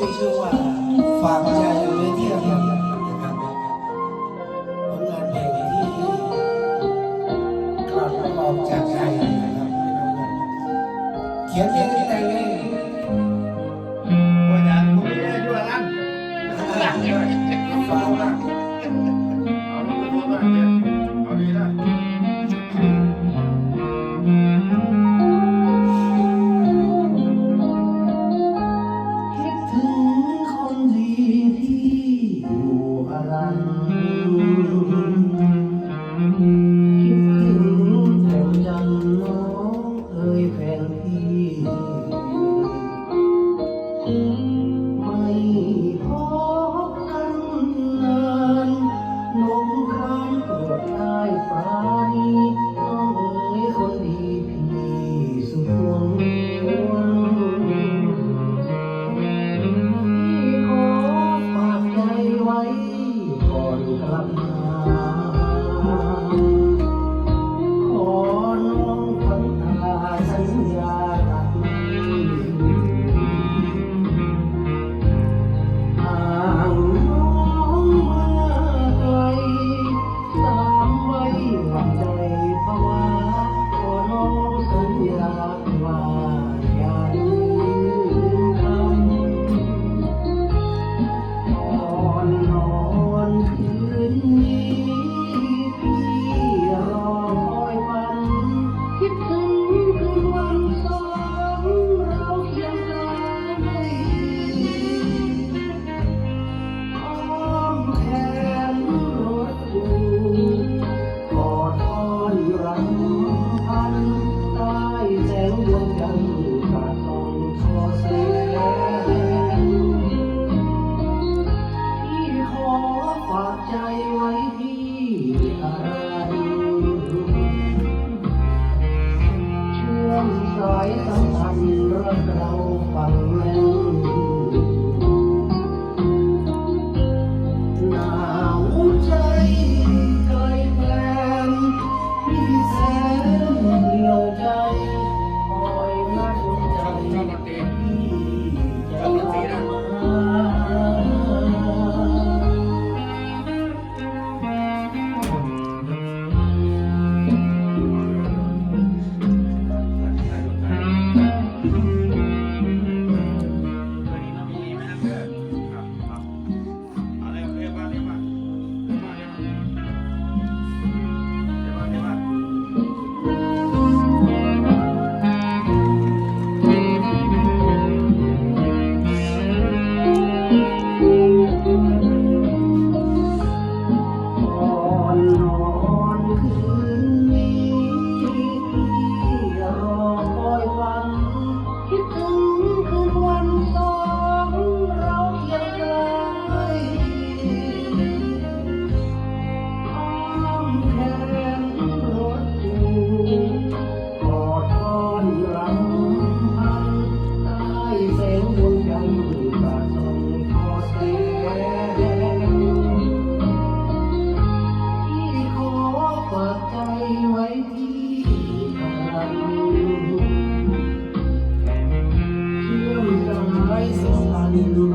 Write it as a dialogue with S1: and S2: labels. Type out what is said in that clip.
S1: มีชื่อว่าฝากใจอยู่นเที่ยวนผลงานเพลงที่กลั่จากครับเขียนเพลง
S2: ที่ไหนเลย
S1: ว่า
S2: จะ
S1: คุณไม่ได้ด้วยรัน ยแไม่พบกันนานนมครามกดดใต้ฟานี้องเอ๋ยคดีพี่สุดวงพี่ขอฝากใจไว้ก่อนกลับมา Thank you. เราฟังนั้หนาวใจ camino.